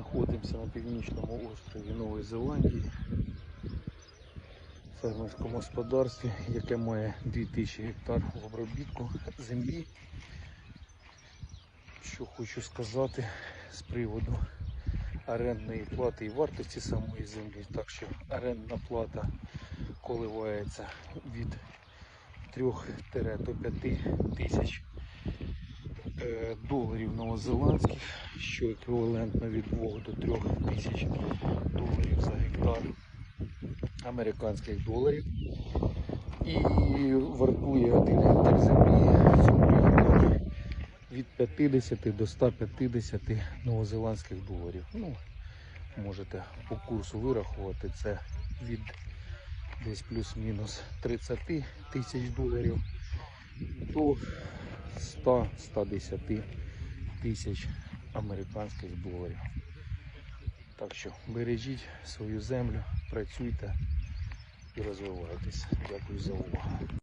знаходимося на північному острові Нової Зеландії, в фермерському господарстві, яке має 2000 гектар в обробітку землі. Що хочу сказати з приводу орендної плати і вартості самої землі. Так що орендна плата коливається від 3 до 5 тисяч доларів новозеландських, що еквівалентно від 2 до 3 тисяч доларів за гектар американських доларів. І вартує один гектар землі від 50 до 150 новозеландських доларів. Ну, можете по курсу вирахувати це від десь плюс-мінус 30 тисяч доларів до 100-110 тисяч американських доларів. Так що бережіть свою землю, працюйте і розвивайтесь. Дякую за увагу.